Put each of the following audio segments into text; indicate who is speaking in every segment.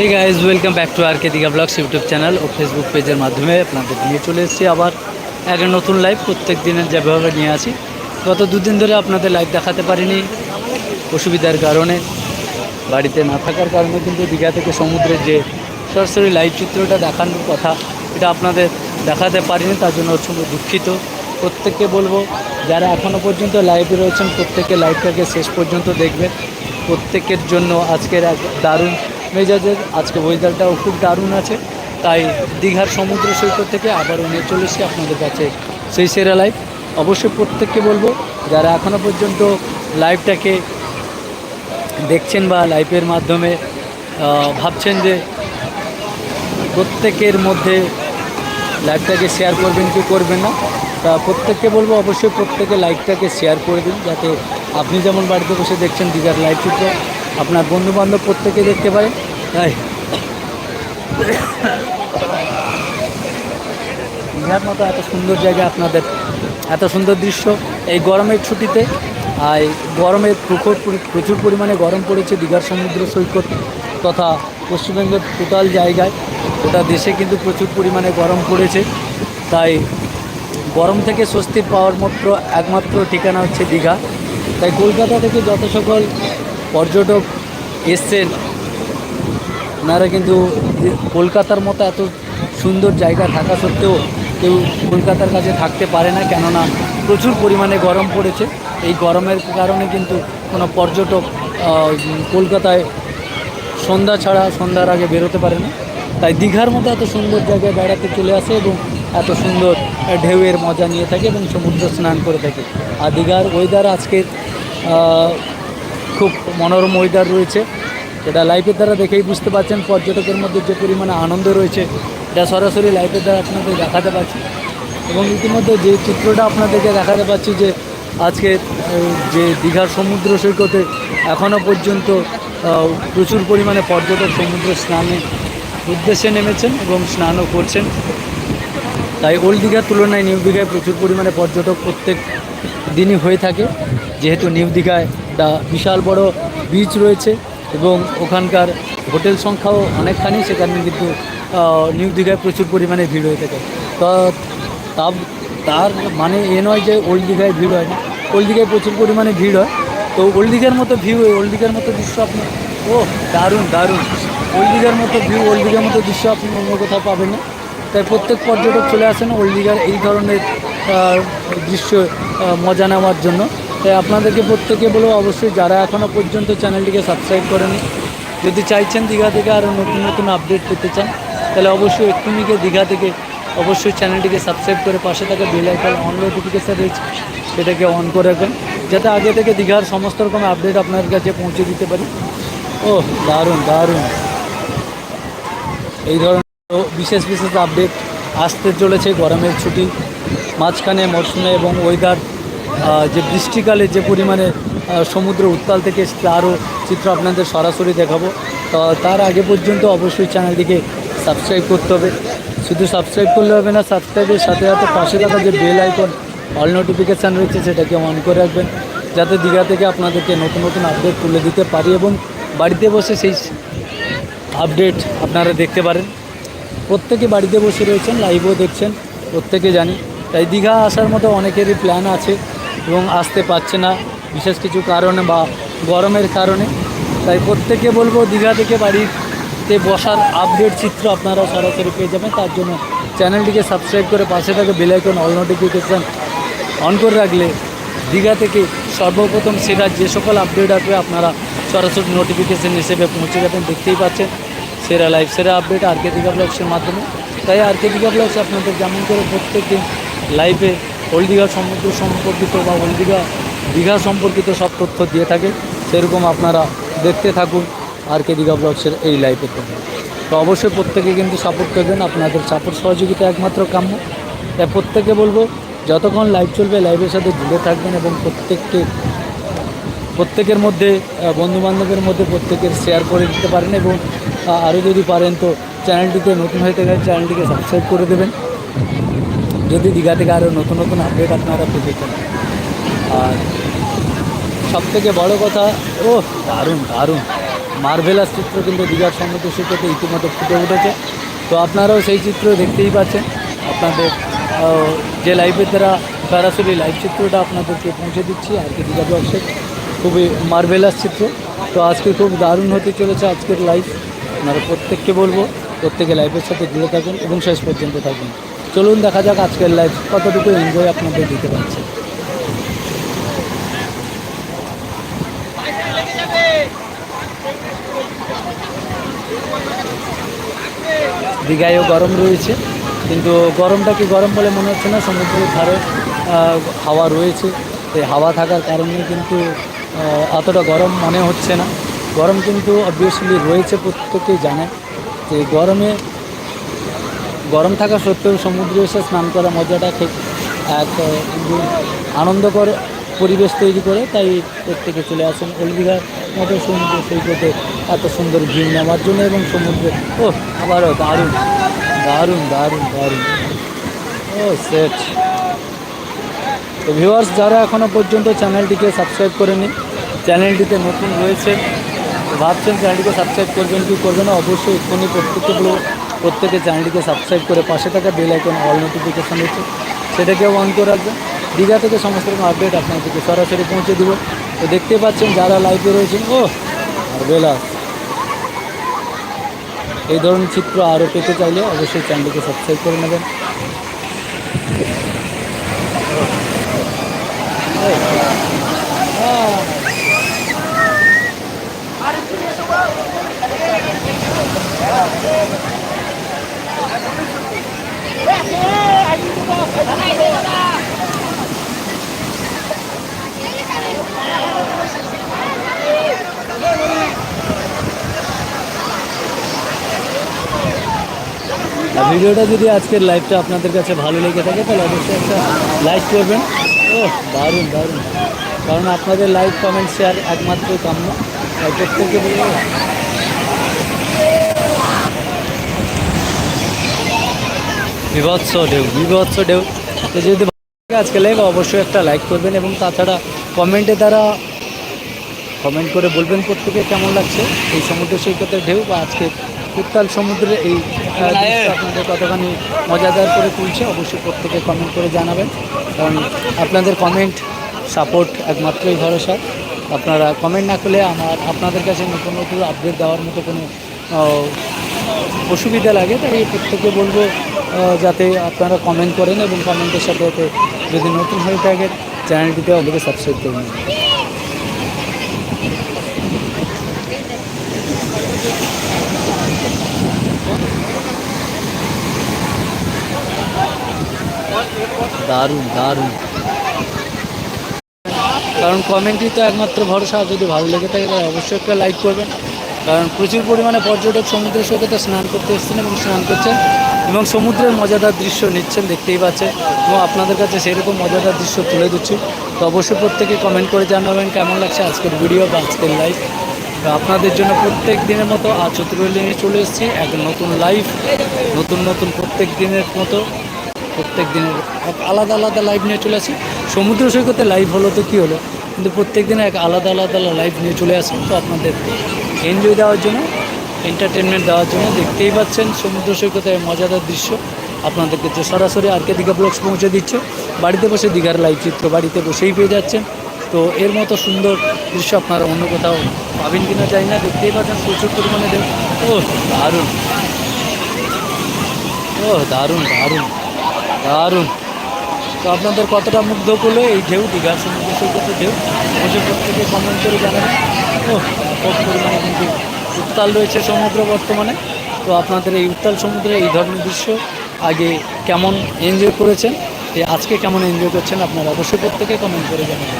Speaker 1: Hey guys welcome back to R K Digha vlogs YouTube channel O Facebook পেজের মাধ্যমে আপনাদের নিয়ে চলে এসেছি আবার একটা নতুন লাইভ প্রত্যেক দিনের যেভাবে নিয়ে আসি গত দুদিন ধরে আপনাদের লাইভ দেখাতে পারিনি, অসুবিধার কারণে, বাড়িতে না থাকার কারণে কিন্তু দীঘা থেকে সমুদ্রের যে সরাসরি লাইভ চিত্রটা দেখানোর কথা, এটা আপনাদের দেখাতে পারিনি, তার জন্য অসম্ভব দুঃখিত। প্রত্যেককে বলব, যারা এখনও পর্যন্ত লাইভে রয়েছেন, প্রত্যেকে লাইভটাকে শেষ পর্যন্ত দেখবেন। প্রত্যেকের জন্য আজকের এক দারুণ মেজাজের, আজকে ওয়েদারটাও খুব দারুণ আছে, তাই দীঘার সমুদ্র সৈকত থেকে আবারও নিয়ে চলে এসেছি আপনাদের কাছে সেই সেরা লাইভ অবশ্যই প্রত্যেককে বলব, যারা এখনও পর্যন্ত লাইভটাকে দেখছেন বা লাইভের মাধ্যমে ভাবছেন যে প্রত্যেকের মধ্যে লাইভটাকে শেয়ার করবেন কি করবেন না, তা প্রত্যেককে বলব, অবশ্যই প্রত্যেকে লাইভটাকে শেয়ার করে দিন, যাতে আপনি যেমন বাড়িতে বসে দেখছেন দীঘার লাইভ চিত্র আপনার বন্ধুবান্ধব প্রত্যেকে দেখতে পারেন তাই দীঘার মতো, এত সুন্দর জায়গা আপনাদের, এত সুন্দর দৃশ্য। এই গরমের ছুটিতে, আর এই গরমে প্রখর প্রচুর পরিমাণে গরম পড়েছে দীঘার সমুদ্র সৈকত তথা পশ্চিমবঙ্গের টোটাল জায়গায়। গোটা দেশে কিন্তু প্রচুর পরিমাণে গরম পড়েছে। তাই গরম থেকে স্বস্তি পাওয়ার মাত্র, একমাত্র ঠিকানা হচ্ছে দীঘা। তাই কলকাতা থেকে যত সকল পর্যটক এসছেন। ওনারা কিন্তু কলকাতার মতো এত সুন্দর জায়গা থাকা সত্ত্বেও কেউ কলকাতার কাছে থাকতে পারে না, কেননা প্রচুর পরিমাণে গরম পড়েছে। এই গরমের কারণে কিন্তু কোনো পর্যটক কলকাতায় সন্ধ্যা ছাড়া সন্ধ্যার আগে বেরোতে পারে না। তাই দীঘার মতো এত সুন্দর জায়গায় বেড়াতে চলে আসে এবং এত সুন্দর ঢেউয়ের মজা নিয়ে থাকে এবং সমুদ্র স্নান করে থাকে। আর দীঘার ওয়েদার আজকের খুব মনোরম ওয়েদার রয়েছে। এটা লাইভের দ্বারা দেখেই বুঝতে পারছেন পর্যটকের মধ্যে যে পরিমাণে আনন্দ রয়েছে, এটা সরাসরি লাইভের দ্বারা আপনাদের দেখাতে পারছি। এবং ইতিমধ্যে যে চিত্রটা আপনাদেরকে দেখাতে পাচ্ছি যে, আজকে যে দীঘার সমুদ্র সৈকতে এখনও পর্যন্ত প্রচুর পরিমাণে পর্যটক সমুদ্র স্নানে উদ্দেশ্যে নেমেছেন এবং স্নানও করছেন। তাই ওল্ড দীঘার তুলনায় নিউ দীঘায় প্রচুর পরিমাণে পর্যটক প্রত্যেক দিনই হয়ে থাকে। যেহেতু নিউ দীঘায় একটা বিশাল বড় বিচ রয়েছে এবং ওখানকার হোটেল সংখ্যাও অনেকখানি, সেখানে কিন্তু নিউ দীঘায় প্রচুর পরিমাণে ভিড় হয়ে থাকে। তো তার মানে এ নয় যে ওল্ড দীঘায় ভিড় হয় না। ওল্ড দীঘায় প্রচুর পরিমাণে ভিড় হয়। তো ওল্ড দীঘার মতো ভিউ ওল্ড দীঘার মতো দৃশ্য আপনি, ও, দারুণ দারুণ। ওল্ড দীঘার মতো ভিউ ওল্ড দীঘার মতো দৃশ্য আপনি অন্য কোথাও পাবেন না। তাই প্রত্যেক পর্যটক চলে আসেন ওল্ড দীঘার এই ধরনের দৃশ্য মজা নেওয়ার জন্য। তাই আপনাদেরকে প্রত্যেকে বলব অবশ্যই যারা এখনও পর্যন্ত চ্যানেলটিকে সাবস্ক্রাইব করেনি, যদি চাইছেন দীঘা থেকে আরও নতুন নতুন আপডেট পেতে চান, তাহলে অবশ্যই এক্ষুনি গিয়ে দীঘা থেকে অবশ্যই চ্যানেলটিকে সাবস্ক্রাইব করে পাশে থাকা বেল আইকন অন নোটিফিকেশান রয়েছে সেটাকে অন করে রাখবেন, যাতে আগে থেকে দীঘার সমস্ত রকম আপডেট আপনার কাছে পৌঁছে দিতে পারি। ও, দারুণ দারুণ। এই ধরনের বিশেষ বিশেষ আপডেট আসতে চলেছে গরমের ছুটি, মাঝখানে মরশুমে এবং ওয়েদার যে বৃষ্টিকালে যে পরিমাণে সমুদ্র উত্তাল থেকে এসছে আরও চিত্র আপনাদের সরাসরি দেখাবো। তো তার আগে পর্যন্ত অবশ্যই চ্যানেলটিকে সাবস্ক্রাইব করতে হবে। শুধু সাবস্ক্রাইব করলে হবে না, সাবস্ক্রাইবের সাথে সাথে পাশে থাকা যে বেল আইকন, অল নোটিফিকেশান রয়েছে, সেটাকে অন করে রাখবেন। যাতে দীঘা থেকে আপনাদেরকে নতুন নতুন আপডেট তুলে দিতে পারি এবং বাড়িতে বসে সেই আপডেট আপনারা দেখতে পারেন। প্রত্যেকে বাড়িতে বসে রয়েছেন লাইভও দেখছেন, প্রত্যেকে জানি। তাই দীঘা আসার মতো অনেকেরই প্ল্যান আছে। এবং আসতে পারছে না, বিশেষ কিছু কারণে বা গরমের কারণে। তাই প্রত্যেকে বলব, দীঘা থেকে বাড়িতে বসার আপডেট চিত্র আপনারা সরাসরি পেয়ে যাবেন। তার জন্য চ্যানেলটিকে সাবস্ক্রাইব করে পাশে থাকে বেলাইকন অল নোটিফিকেশান অন করে রাখলে দীঘা থেকে সর্বপ্রথম সেটা যে সকল আপডেট আসবে, আপনারা সরাসরি নোটিফিকেশান হিসেবে পৌঁছে যাবেন। দেখতেই পাচ্ছেন, সেরা লাইভ সেরা আপডেট আর কে দীঘা ব্লগসের মাধ্যমে। তাই আর কে দীঘা ব্লগস আপনাদের যেমন করে প্রত্যেক দিন লাইভে ওল্ড দীঘা সমুদ্র সম্পর্কিত বা হলদিঘা দীঘা সম্পর্কিত সব তথ্য দিয়ে থাকে, সেরকম আপনারা দেখতে থাকুন আর কে দীঘা ব্লগসের এই লাইভের জন্য তো অবশ্যই প্রত্যেকে কিন্তু সাপোর্ট করবেন, আপনাদের সাপোর্ট সহযোগিতা একমাত্র কাম্য। তাই প্রত্যেকে বলব, যতক্ষণ লাইভ চলবে লাইভের সাথে জুড়ে থাকবেন এবং প্রত্যেককে, প্রত্যেকের মধ্যে বন্ধুবান্ধবের মধ্যে প্রত্যেকের শেয়ার করে দিতে পারেন এবং আরও যদি পারেন তো চ্যানেলটিতে নতুন হয়ে থাকে চ্যানেলটিকে সাবস্ক্রাইব করে দেবেন। যদি দীঘা থেকে আরও নতুন নতুন আপডেট আপনারা পেতে চান। আর সব থেকে বড়ো কথা, ও, দারুণ দারুণ। মার্ভেলাস চিত্র কিন্তু দীঘার সমুদ্র সৈকতে ইতিমধ্যে ফুটে উঠেছে। তো আপনারাও সেই চিত্র দেখতেই পাচ্ছেন। আপনাদের যে লাইভের দ্বারা সরাসরি লাইভ চিত্রটা আপনাদেরকে পৌঁছে দিচ্ছি, আর কি দীঘা ব্লগসে খুবই মার্ভেলাস চিত্র। তো আজকে খুব দারুণ হতে চলেছে আজকের লাইভ আপনারা প্রত্যেককে বলব, প্রত্যেকে লাইভের সাথে জুড়ে থাকুন এবং শেষ পর্যন্ত থাকুন। চলুন দেখা যাক আজকের লাইফ কতটুকু এনজয় আপনাদের দিতে পারছে। দীঘায়ও গরম রয়েছে, কিন্তু গরমটা কি গরম বলে মনে হচ্ছে না? সমুদ্রের ধারে হাওয়া রয়েছে এই হাওয়া থাকার কারণে কিন্তু অতটা গরম মনে হচ্ছে না। গরম কিন্তু অবভিয়াসলি রয়েছে প্রত্যেকেই জানে, যে গরমে গরম থাকা সত্ত্বেও সমুদ্রে এসে স্নান করা মজাটা ঠিক এক আনন্দকর পরিবেশ তৈরি করে, তাই প্রত্যেকে চলে আসেন ওলদিঘার মতো সমুদ্র সৈকতে। এত সুন্দর ভিউ নেওয়ার জন্য এবং সমুদ্রে, ও, আবারও দারুণ দারুণ দারুণ দারুণ। ও, সেট। তো ভিউয়ার্স যারা এখনও পর্যন্ত চ্যানেলটিকে সাবস্ক্রাইব করেনি চ্যানেলটিতে নতুন রয়েছে ভাবছেন চ্যানেলটিকে সাবস্ক্রাইব করবেন কি করবেন না, অবশ্যই এক্ষুনি প্রত্যেককে বলব প্রত্যেকে চ্যানেলটিকে সাবস্ক্রাইব করে পাশে থাকা বেল আইকন অল নোটিফিকেশান রয়েছে। সেটাকেও অন করে রাখবেন। দীঘা থেকে সমস্ত রকম আপডেট আপনাদেরকে সরাসরি পৌঁছে দেবো। তো দেখতে পাচ্ছেন যারা লাইভে রয়েছেন ও আর বেলা এই ধরনের চিত্র আরও পেতে চাইলে অবশ্যই চ্যানেলটিকে সাবস্ক্রাইব করে নেবেন। আর ভিডিওটা যদি আজকের লাইভটা আপনাদের কাছে ভালো লেগে থাকে, তাহলে অবশ্যই একটা লাইক করবেন। ও দারুণ দারুণ। কারণ আপনাদের লাইক কমেন্ট শেয়ার একমাত্রই কাম্য। তাই প্রত্যেকে বিভৎস ঢেউ বিভৎস ঢেউ। যদি আজকে লাইভ অবশ্যই একটা লাইক করবেন এবং তাছাড়া কমেন্টে দ্বারা কমেন্ট করে বলবেন প্রত্যেকে কেমন লাগছে। এই সমুদ্র সৈকতের ঢেউ বা আজকে উত্তাল সমুদ্রে এই আপনাদের কতখানি মজাদার করে তুলছে, অবশ্যই প্রত্যেকে কমেন্ট করে জানাবেন। কারণ আপনাদের কমেন্ট সাপোর্ট একমাত্রই ভরসা। আপনারা কমেন্ট না করলে আমার, আপনাদের কাছে নতুন নতুন আপডেট দেওয়ার মতো কোনো অসুবিধা লাগে। তাই প্রত্যেকে বলব যাতে আপনারা কমেন্ট করেন এবং কমেন্টের সাথে সাথে যদি নতুন হয়ে থাকে চ্যানেলটিতে অবশ্যই সাবস্ক্রাইব করে নেবেন। দারুণ দারুণ। কারণ কমেন্টই তো একমাত্র ভরসা, যদি ভালো লেগে থাকে তাহলে অবশ্যই একটা লাইক করবেন। কারণ প্রচুর পরিমাণে পর্যটক সমুদ্রের সৈকতে স্নান করতে এসেছেন এবং স্নান করছেন এবং সমুদ্রের মজাদার দৃশ্য নিচ্ছেন, দেখতেই পাচ্ছেন। এবং আপনাদের কাছে সেরকম মজাদার দৃশ্য তুলে দিচ্ছি তো অবশ্যই প্রত্যেকে কমেন্ট করে জানাবেন কেমন লাগছে আজকের ভিডিও বা আজকের লাইভ আপনাদের জন্য প্রত্যেক দিনের মতো আজ চতুর্থ নিয়ে চলে এসেছি, এক নতুন লাইভ নতুন নতুন প্রত্যেক দিনের মতো। প্রত্যেক দিনের এক আলাদা আলাদা লাইভ নিয়ে চলে আসি। সমুদ্র সৈকতে লাইভ হলো তো কী হলো? কিন্তু প্রত্যেক দিনে এক আলাদা আলাদা লাইভ নিয়ে চলে আসি। তো আপনাদের এনজয় দেওয়ার জন্য এন্টারটেনমেন্ট দেওয়ার জন্য দেখতেই পাচ্ছেন সমুদ্র সৈকতের মজাদার দৃশ্য। আপনাদেরকে যে সরাসরি আরকে দীঘা ব্লগস পৌঁছে দিচ্ছে। বাড়িতে বসে দীঘার লাইভ চিত্র বাড়িতে বসেই পেয়ে যাচ্ছেন। তো এর মতো সুন্দর দৃশ্য আপনারা অন্য কোথাও পাবেন কিনা চাই না। দেখতেই পাচ্ছেন প্রচুর পরিমাণে ও, দারুণ। ও, দারুণ দারুণ। দারুণ। তো আপনাদের কতটা মুগ্ধ করল এই ঢেউ দীঘার সমুদ্র সৈকতের ঢেউ, অবশ্যই প্রত্যেকে কমেন্ট করে জানাবেন। ও খুব পরিমাণে কিন্তু উত্তাল রয়েছে সমুদ্র বর্তমানে। তো আপনাদের এই উত্তাল সমুদ্রে এই ধরনের দৃশ্য আগে কেমন এনজয় করেছেন? আজকে কেমন এনজয় করছেন আপনারা অবশ্যই প্রত্যেকে কমেন্ট করে জানাবেন।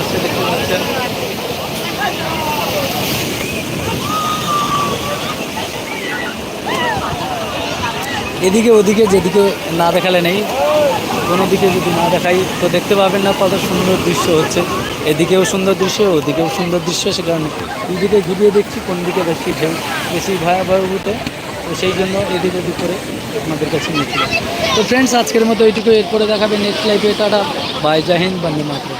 Speaker 1: আছে দেখতে পাচ্ছেন। এদিকে ওদিকে যেদিকে না দেখালে নেই, কোনো দিকে যদি না দেখাই, তো দেখতে পাবেন না কত সুন্দর দৃশ্য হচ্ছে। এদিকেও সুন্দর দৃশ্য, ওদিকেও সুন্দর দৃশ্য, সে কারণে দুদিকে ঘুরিয়ে দেখছি, কোন দিকে বেশি ঢেউ, বেশি ভয়াবহ ভয়াবহতে তো সেই জন্য এদিক ওদিক করে আপনাদের কাছে নিচ্ছি তো ফ্রেন্ডস আজকের মতো এইটুকু এরপরে দেখাবে নেক্সট লাইফে টাটা। বাই জাহিন বন্দে মাত্র